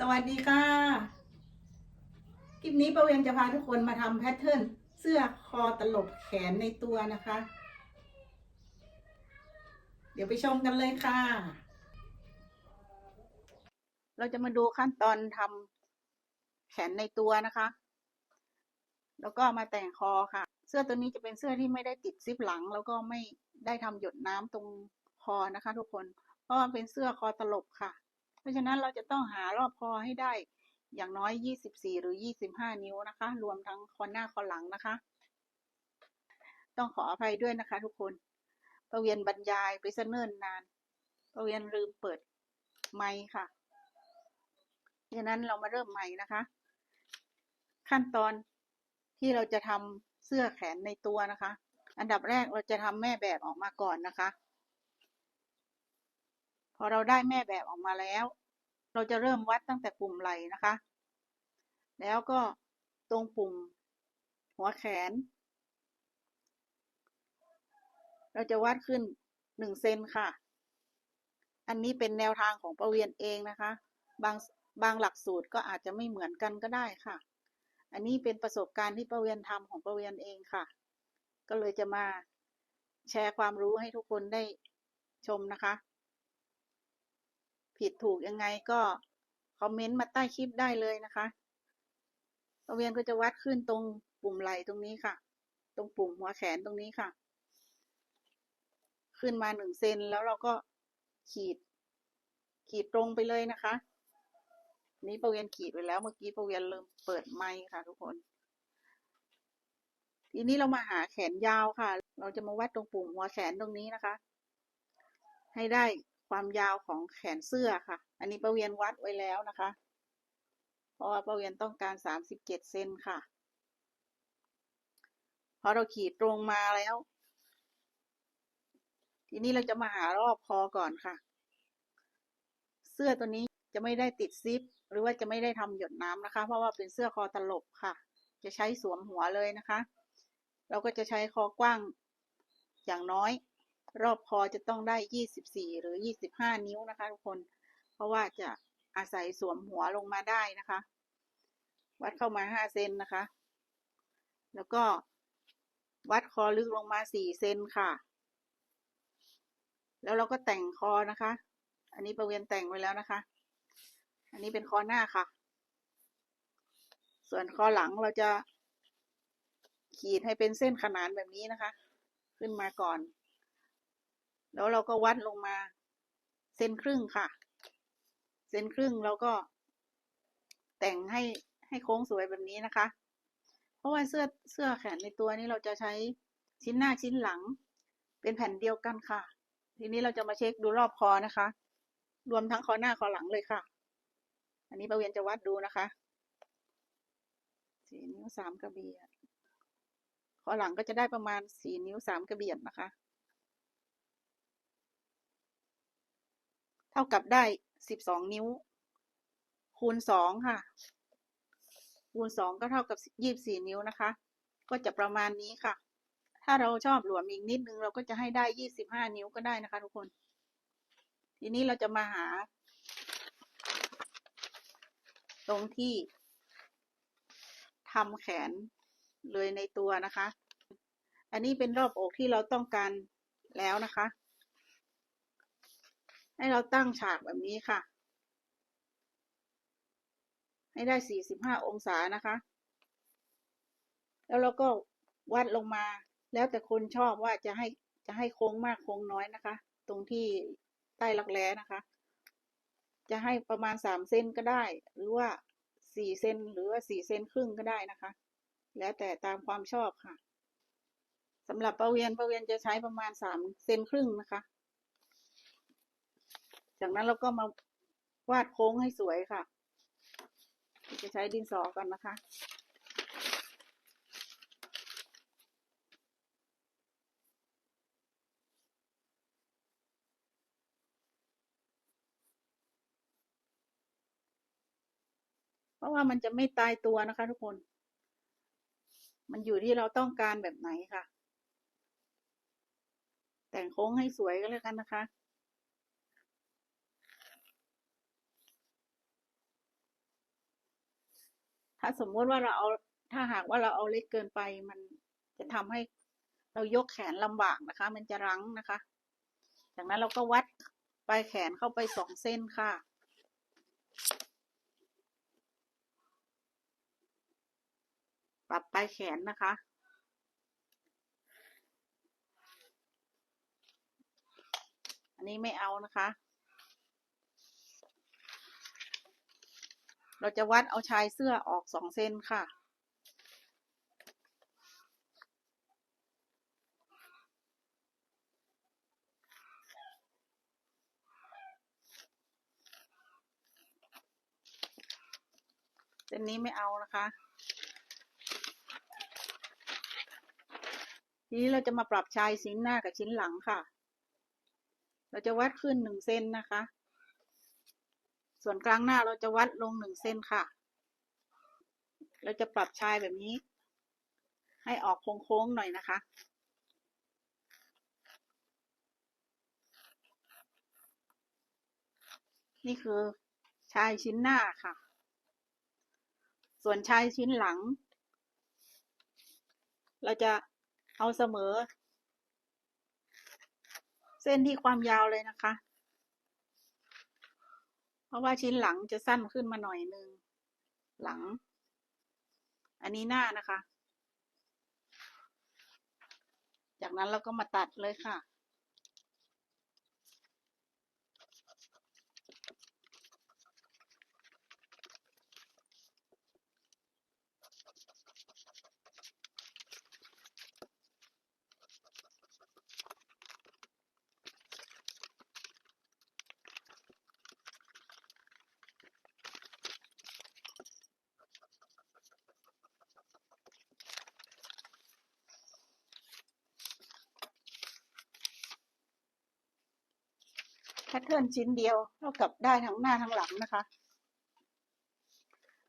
สวัสดีค่ะ คลิปนี้ประเวียนจะพาทุกคนมาทำแพทเทิร์นเสื้อคอตลบแขนในตัวนะคะ เดี๋ยวไปชมกันเลยค่ะ เราจะมาดูขั้นตอนทำแขนในตัวนะคะ แล้วก็มาแต่งคอค่ะ เสื้อตัวนี้จะเป็นเสื้อที่ไม่ได้ติดซิปหลัง แล้วก็ไม่ได้ทำหยดน้ำตรงคอนะคะ ทุกคน เพราะเป็นเสื้อคอตลบค่ะ เพราะฉะนั้นเราจะต้องหารอบคอให้ได้อย่างน้อย 24 หรือ 25 นิ้วนะคะ รวมทั้งคอหน้าคอหลังนะคะ ต้องขออภัยด้วยนะคะทุกคน ประเวียนบรรยายไปซะเนิ่นนาน ประเวียนลืมเปิดไมค์ค่ะดังนั้นเรามาเริ่มใหม่นะคะ ขั้นตอนที่เราจะทำเสื้อแขนในตัวนะคะ อันดับแรกเราจะทำแม่แบบออกมาก่อนนะคะ พอเราได้แม่แบบออกมาแล้ว เราจะเริ่มวัดตั้งแต่ปุ่มไหล่นะคะ แล้วก็ตรงปุ่มหัวแขน เราจะวัดขึ้นหนึ่งเซนค่ะ อันนี้เป็นแนวทางของประเวียนเองนะคะ บางบางหลักสูตรก็อาจจะไม่เหมือนกันก็ได้ค่ะ อันนี้เป็นประสบการณ์ที่ประเวียนทำของประเวียนเองค่ะ ก็เลยจะมาแชร์ความรู้ให้ทุกคนได้ชมนะคะ ผิดถูกยังไงก็คอมเมนต์มาใต้คลิปได้เลยนะคะประเวียนก็จะวัดขึ้นตรงปุ่มไหล่ตรงนี้ค่ะ ตรงปุ่มหัวแขนตรงนี้ค่ะ ขึ้นมาหนึ่งเซนแล้วเราก็ขีด ขีดตรงไปเลยนะคะ นี้ประเวียนขีดไว้แล้วเมื่อกี้ประเวียนเริ่มเปิดไมค์ค่ะทุกคน ทีนี้เรามาหาแขนยาวค่ะ เราจะมาวัดตรงปุ่มหัวแขนตรงนี้นะคะ ให้ได้ ความยาวของแขนเสื้อค่ะ อันนี้ประเวียนวัดไว้แล้วนะคะ เพราะว่าประเวียนต้องการสามสิบเจ็ดเซนค่ะ พอเราขีดตรงมาแล้ว ทีนี้เราจะมาหารอบคอก่อนค่ะ เสื้อตัวนี้จะไม่ได้ติดซิป หรือว่าจะไม่ได้ทำหยดน้ำนะคะ เพราะว่าเป็นเสื้อคอตลบค่ะ จะใช้สวมหัวเลยนะคะ เราก็จะใช้คอกว้างอย่างน้อย รอบคอจะต้องได้24หรือ25นิ้วนะคะทุกคน เพราะว่าจะอาศัยสวมหัวลงมาได้นะคะ วัดเข้ามา5เซนนะคะ แล้วก็วัดคอลึกลงมา4เซนค่ะ แล้วเราก็แต่งคอนะคะ อันนี้ประเวียนแต่งไว้แล้วนะคะ อันนี้เป็นคอหน้าค่ะ ส่วนคอหลังเราจะขีดให้เป็นเส้นขนานแบบนี้นะคะ ขึ้นมาก่อน แล้วเราก็วัดลงมาเซนครึ่งค่ะ เซนครึ่งเราก็ แต่งให้ให้โค้งสวยแบบนี้นะคะ เพราะว่าเสื้อเสื้อแขนในตัวนี้เราจะใช้ชิ้นหน้าชิ้นหลัง เป็นแผ่นเดียวกันค่ะ ทีนี้เราจะมาเช็คดูรอบคอนะคะ รวมทั้งคอหน้าคอหลังเลยค่ะ อันนี้ประเวียนจะวัดดูนะคะสี่นิ้วสามกระเบียดคอหลังก็จะได้ประมาณสี่นิ้วสามกระเบียดนะคะ เท่ากับได้สิบสองนิ้ว คูณสองค่ะ คูณสองก็เท่ากับยี่บสี่นิ้วนะคะ ก็จะประมาณนี้ค่ะ ถ้าเราชอบหลวมอีกนิดนึงเราก็จะให้ได้ยี่สิบห้านิ้วก็ได้นะคะ ทุกคน ทีนี้เราจะมาหา ตรงที่ทำแขนเลยในตัวนะคะ อันนี้เป็นรอบอกที่เราต้องการแล้วนะคะ ให้เราตั้งฉากแบบนี้ค่ะ ให้ได้45องศานะคะ แล้วเราก็วัดลงมา แล้วแต่คนชอบว่าจะให้จะให้โค้งมากโค้งน้อยนะคะ ตรงที่ใต้รักแร้นะคะ จะให้ประมาณ3เซนก็ได้ หรือว่า4เซนหรือว่า4เซนครึ่งก็ได้นะคะ แล้วแต่ตามความชอบค่ะสำหรับประเวียนประเวียนจะใช้ประมาณ3เซนครึ่งนะคะ จากนั้นเราก็มาวาดโค้งให้สวยค่ะ จะใช้ดินสอก่อนนะคะเพราะว่ามันจะไม่ตายตัวนะคะทุกคน มันอยู่ที่เราต้องการแบบไหนค่ะ แต่งโค้งให้สวยก็แล้วกันนะคะ ถ้าสมมติว่าเราเอาถ้าหากว่าเราเอาเล็กเกินไป มันจะทำให้เรายกแขนลำบากนะคะ มันจะรั้งนะคะ จากนั้นเราก็วัดปลายแขนเข้าไปสองเส้นค่ะปรับปลายแขนนะคะ อันนี้ไม่เอานะคะ เราจะวัดเอาชายเสื้อออกสองเซนค่ะ เส้นนี้ไม่เอานะคะทีนี้เราจะมาปรับชายชิ้นหน้ากับชิ้นหลังค่ะ เราจะวัดขึ้นหนึ่งเซนนะคะ ส่วนกลางหน้าเราจะวัดลงหนึ่งเซนค่ะ เราจะปรับชายแบบนี้ ให้ออกโค้งๆหน่อยนะคะ นี่คือชายชิ้นหน้าค่ะ ส่วนชายชิ้นหลัง เราจะเอาเสมอ เส้นที่ความยาวเลยนะคะ ราะว่าชิ้นหลังจะสั้นขึ้นมาหน่อยนึง หลัง อันนี้หน้านะคะ จากนั้นเราก็มาตัดเลยค่ะ พทเทิร์นชิ้นเดียวเท่ากับได้ทั้งหน้าทั้งหลังนะคะ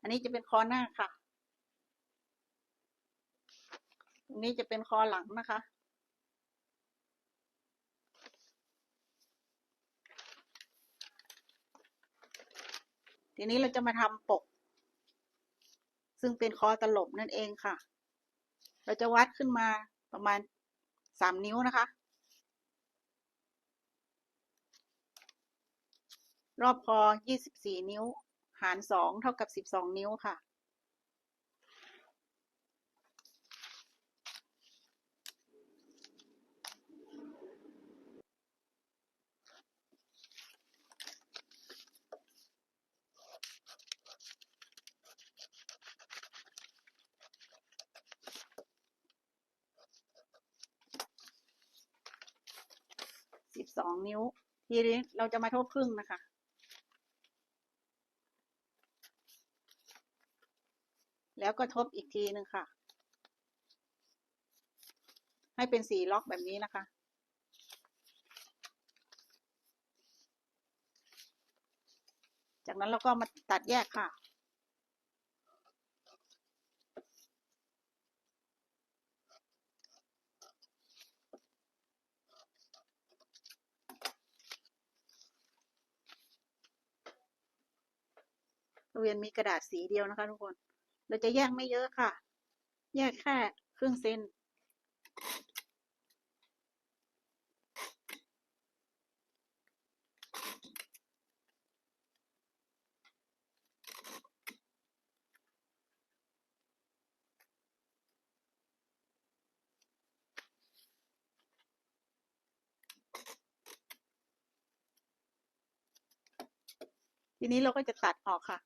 อันนี้จะเป็นคอหน้าค่ะ ตรงนี้จะเป็นคอหลังนะคะ ทีนี้เราจะมาทำปก ซึ่งเป็นคอตลบนั่นเองค่ะ เราจะวัดขึ้นมาประมาณสามนิ้วนะคะ รอบคอ 24 นิ้ว หาร 2 เท่ากับ 12 นิ้วค่ะ 12 นิ้ว ทีนี้เราจะมาทบครึ่งนะคะ แล้วก็ทบอีกทีหนึ่งค่ะ ให้เป็นสีล็อกแบบนี้นะคะ จากนั้นเราก็มาตัดแยกค่ะเรียนมีกระดาษสีเดียวนะคะทุกคน เราจะแยกไม่เยอะค่ะ แยกแค่ครึ่งเซนทีนี้เราก็จะตัดออกค่ะ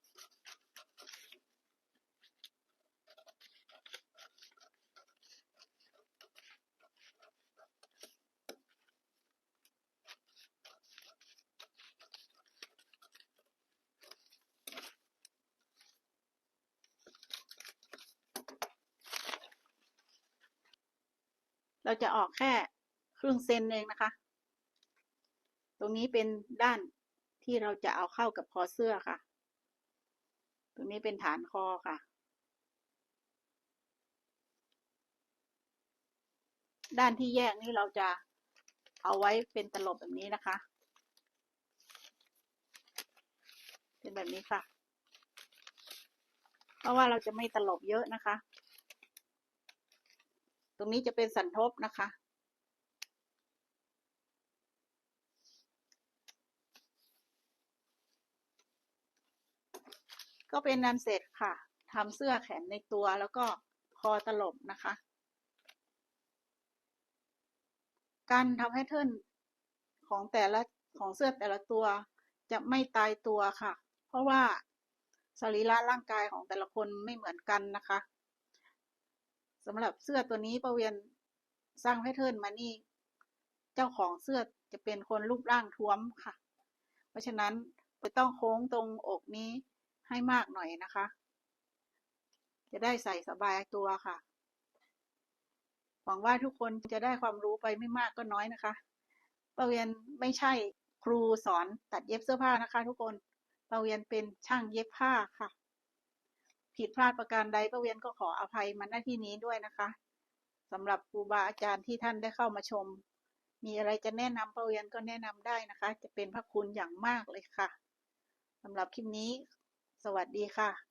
เราจะออกแค่ครึ่งเซนเองนะคะ ตรงนี้เป็นด้านที่เราจะเอาเข้ากับคอเสื้อค่ะ ตรงนี้เป็นฐานคอค่ะ ด้านที่แยกนี้เราจะเอาไว้เป็นตลบแบบนี้นะคะ เป็นแบบนี้ค่ะ เพราะว่าเราจะไม่ตลบเยอะนะคะ ตรงนี้จะเป็นสันทบนะคะ ก็เป็นนันเสร็จค่ะทำเสื้อแขนในตัวแล้วก็คอตลบนะคะ การทำให้เทิร์นของแต่ละของเสื้อแต่ละตัวจะไม่ตายตัวค่ะ เพราะว่าสรีระร่างกายของแต่ละคนไม่เหมือนกันนะคะ สำหรับเสื้อตัวนี้ประเวียนสร้างแพทเทิร์นมานี่ เจ้าของเสื้อจะเป็นคนรูปร่างท้วมค่ะ เพราะฉะนั้นจะต้องโค้งตรงอกนี้ให้มากหน่อยนะคะ จะได้ใส่สบายตัวค่ะ หวังว่าทุกคนจะได้ความรู้ไปไม่มากก็น้อยนะคะประเวียนไม่ใช่ครูสอนตัดเย็บเสื้อผ้านะคะ ทุกคนประเวียนเป็นช่างเย็บผ้าค่ะ ผิดพลาดประการใดประเวียนก็ขออภัยมาณที่นี้ด้วยนะคะสำหรับครูบาอาจารย์ที่ท่านได้เข้ามาชม มีอะไรจะแนะนำประเวียนก็แนะนำได้นะคะ จะเป็นพระคุณอย่างมากเลยค่ะสำหรับคลิปนี้ สวัสดีค่ะ